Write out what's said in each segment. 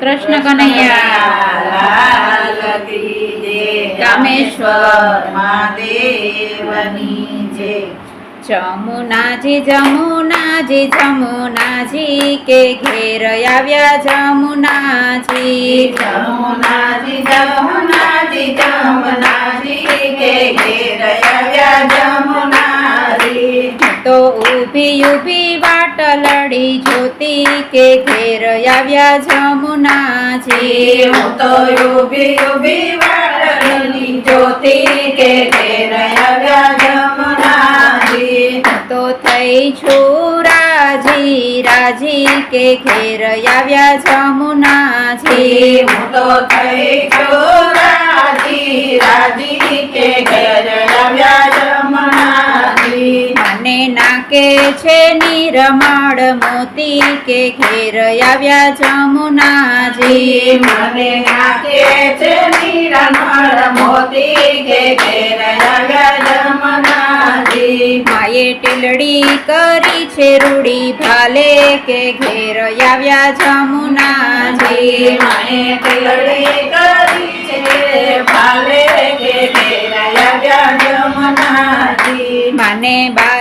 કૃષ્ણ કનૈયા કામેશ્વર મહાદેવની જય. જમુનાજી જમુનાજી જમુનાજી કે ઘેર આવ્યા જમુનાજી જમુનાજી જમુનાજી જમુનાજી ઊભી વાટ લડી જોતી કે ઘેર આવ્યા જમુનાજી હું તો ઊભી ઊભી લડી જોતી કે ઘેર આવ્યા જમુનાજી તો થઈ છું રાજી રાજી કે ઘેર આવ્યા જમુનાજી હું તો થઈ છું રાજી રાજી કે ઘેર આવ્યા નાકે છે નિરમળ મોતી કે ઘેર આવ્યા જમુનાજી મને નાકે છે નિરમળ મોતી કે ઘેર આવ્યા જમુનાજી માએ ટેલડી કરી છે રૂડી ભાલે કે ઘેર આવ્યા જમુનાજી મને ટેલડી કરી છે ભાલે કે ઘેર આવ્યા જમુનાજી મને બાજુ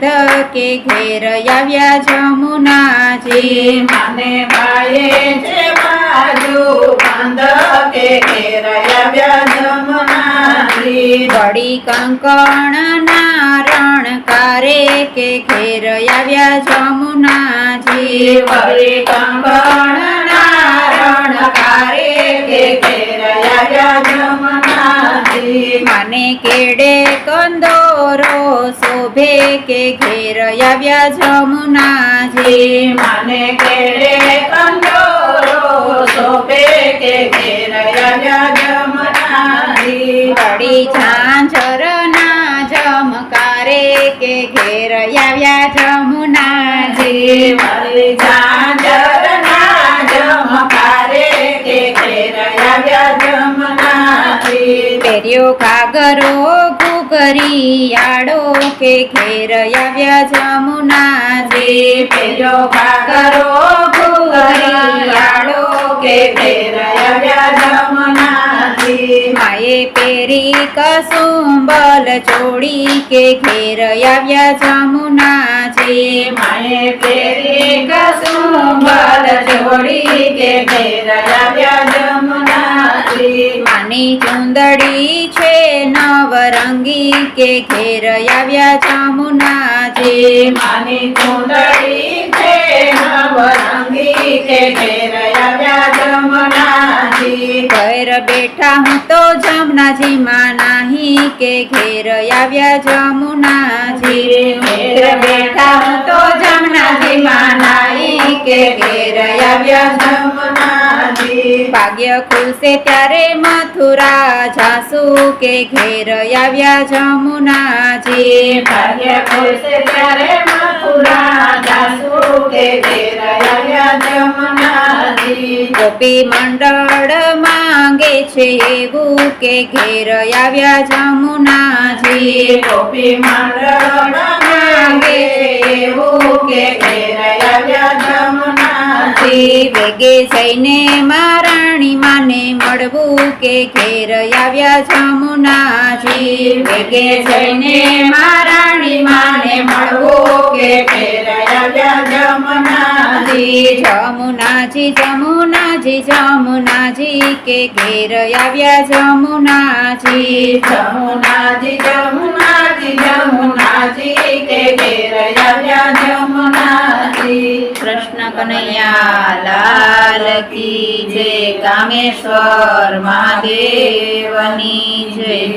બંધ કે ઘેર આવ્યા જમુનાજી મને માયે છે બાજુ બંધ કે ઘેર આવ્યા જમુનાજી વળી કંકણ નારણ કારે કે ઘેર આવ્યા જમુનાજી વળી કંકણ નારણ કારે કે ઘેર આવ્યા જમનાજી મને કેડે કંદોરો શોભે કે ઘેર આવ્યા જમુનાજી મને કેડે કંદોરો શોભે કે ઘેર આવ્યા જમનાજી વળી ઝાંઝર ના જમકારે કે ઘેર આવ્યા જમુનાજી વળી ઝાંઝર પેર્યો ઘાગરો ઘૂઘરી આડો કે ઘેર આવ્યા જમુનાજી પેલો ઘાઘરો ઘૂઘરીયાળો કે ઘેર આવ્યા જમુના માએ પેરી કસુંબલ ચોડી કે ઘેર આવ્યા જમુનાજી માએ પેરી જમનાજી ચુંદડી છે નવરંગી કે ઘેર આવ્યા જમુનાજી માની ચુંદડી છે નવરંગી કે ઘેર આવ્યા જમનાજી ઘર બેઠા હું તો જમનાજી માં નાહી કે ઘેર આવ્યા જમુનાજી ઘેર બેઠા હું તો જમનાજી માનાઈ કે ઘેર આવ્યા જમનાજી ભાગ્ય ખુલશે ત્યારે મથુરા જાસુ કે ઘેર આવ્યા જમુનાજી ભાગ્ય ખુલશે ત્યારે મથુરા જાસુ કે ઘેર આવ્યા જમુનાજી ગોપી મંડળ માંગે છે એવું કે ઘેર આવ્યા જમુનાજી ગોપી મંડળ જમનાજી વેગે જઈને મારાણી માને મળવું કે ઘેર આવ્યા જમુનાજી વેગે જઈને મારાણી માને મળવું કે ઘેર આવ્યા જમુનાજી જમુનાજી જમુનાજી જમુનાજી કે ઘેર આવ્યા જમુનાજી જમુનાજી જમુનાજી કે ઘેર આવ્યા જમુનાજી કૃષ્ણ કનૈયા લાલ કી જય કામેશ્વર મહાદેવની જય.